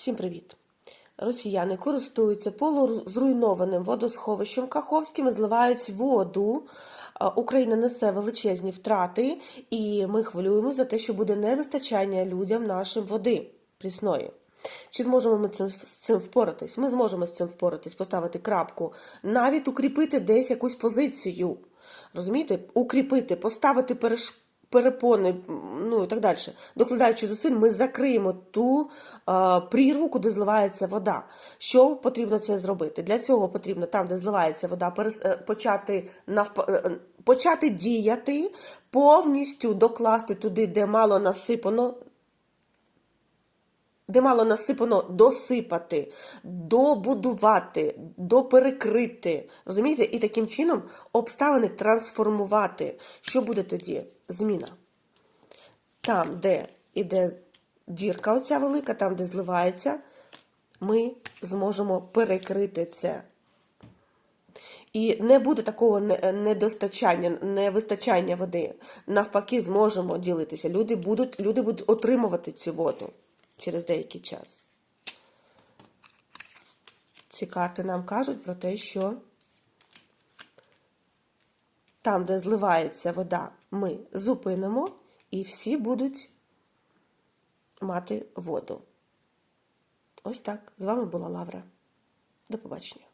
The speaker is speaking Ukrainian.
Всім привіт! Росіяни користуються полузруйнованим водосховищем Каховським і зливають воду. Україна несе величезні втрати, і ми хвилюємося за те, що буде невистачання людям нашим води прісної. Чи зможемо ми цим, з цим впоратись? Ми зможемо з цим впоратись, поставити крапку, навіть укріпити десь якусь позицію. Розумієте? Укріпити, поставити переш... перепони, ну і так далі. Докладаючи зусиль, ми закриємо ту е, прірву, куди зливається вода. Що потрібно це зробити? Для цього потрібно там, де зливається вода, е, почати навп... е, почати діяти, повністю докласти туди, де мало насипано де мало насипано досипати, добудувати, доперекрити. Розумієте? І таким чином обставини трансформувати. Що буде тоді? Зміна. Там, де іде дірка оця велика, там, де зливається, ми зможемо перекрити це. І не буде такого недостачання, невистачання води. Навпаки, зможемо ділитися. Люди будуть, люди будуть отримувати цю воду через деякий час. Ці карти нам кажуть про те, що там, де зливається вода, ми зупинимо, і всі будуть мати воду. Ось так. З вами була Лавра. До побачення.